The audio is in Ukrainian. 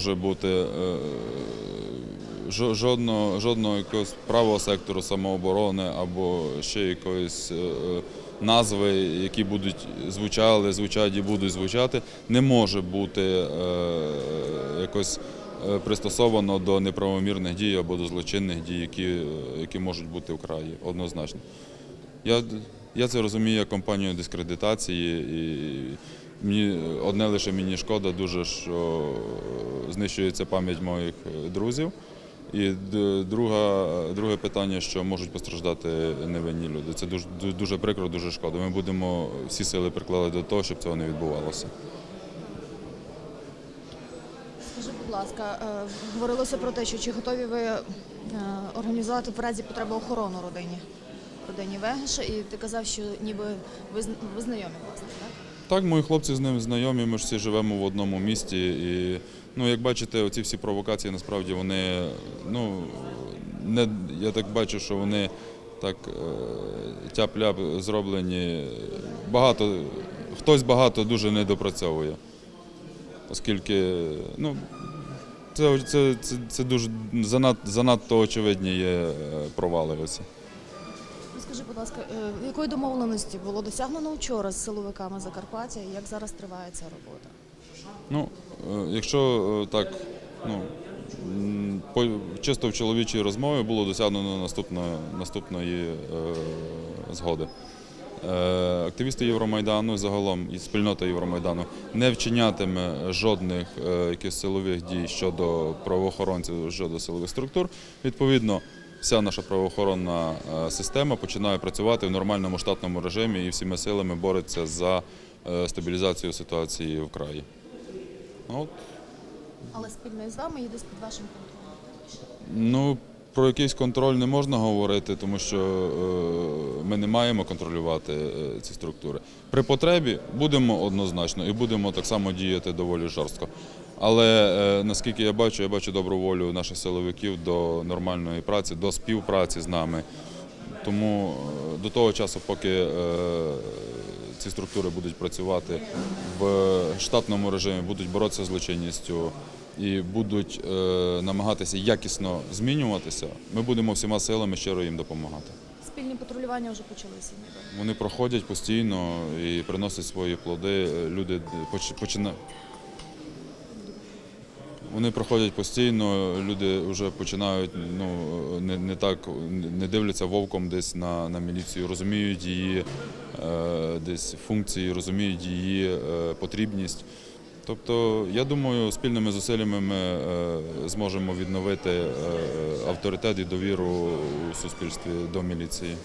може бути е, жодного, жодного якогось правого сектору самооборони або ще якоїсь е, назви, які будуть звучали, звучать і будуть звучати, не може бути е, якось е, пристосовано до неправомірних дій або до злочинних дій, які, е, які можуть бути в краї однозначно. Я, я це розумію як кампанію дискредитації, і мені одне лише мені шкода дуже, що знищується пам'ять моїх друзів. І друга, друге питання, що можуть постраждати невинні люди. Це дуже, дуже прикро, дуже шкода. Ми будемо всі сили прикладати до того, щоб цього не відбувалося. Скажи, будь ласка, е, говорилося про те, що чи готові ви е, організувати в разі потреби охорону родині, родині Вегеша, і ти казав, що ніби ви знайомі власне, так? Так, мої хлопці з ним знайомі, ми ж всі живемо в одному місті. І ну, як бачите, оці всі провокації насправді вони, ну, не, я так бачу, що вони так е, тяп-ляп зроблені. Багато, хтось багато дуже не допрацьовує. Оскільки, ну, це, це, це, це дуже занад, занадто очевидні є е, провали. Оці. Скажи, будь ласка, е, якої домовленості було досягнено вчора з силовиками Закарпаття і як зараз триває ця робота? Ну, е, якщо е, так, ну, по, чисто в чоловічій розмові було досягнено наступної, наступної е, згоди. Е, активісти Євромайдану, загалом і спільнота Євромайдану не вчинятиме жодних е, якихось силових дій щодо правоохоронців, щодо силових структур. Відповідно, вся наша правоохоронна е, система починає працювати в нормальному штатному режимі і всіма силами бореться за е, стабілізацію ситуації в краї. Ну, от, Але спільно із вами їде під вашим контролем. Ну, про якийсь контроль не можна говорити, тому що е, ми не маємо контролювати ці структури. При потребі будемо однозначно і будемо так само діяти доволі жорстко. Але е, наскільки я бачу, я бачу добру волю наших силовиків до нормальної праці, до співпраці з нами. Тому е, до того часу, поки е, ці структури будуть працювати в штатному режимі, будуть боротися з злочинністю і будуть намагатися якісно змінюватися, ми будемо всіма силами щиро їм допомагати. Спільні патрулювання вже почалися. Вони проходять постійно і приносять свої плоди. Люди починають. Вони проходять постійно, люди вже починають ну не, не так не дивляться вовком десь на, на міліцію, розуміють її е, десь функції, розуміють її е, потрібність. Тобто, я думаю, спільними зусиллями ми е, зможемо відновити е, авторитет і довіру у суспільстві до міліції.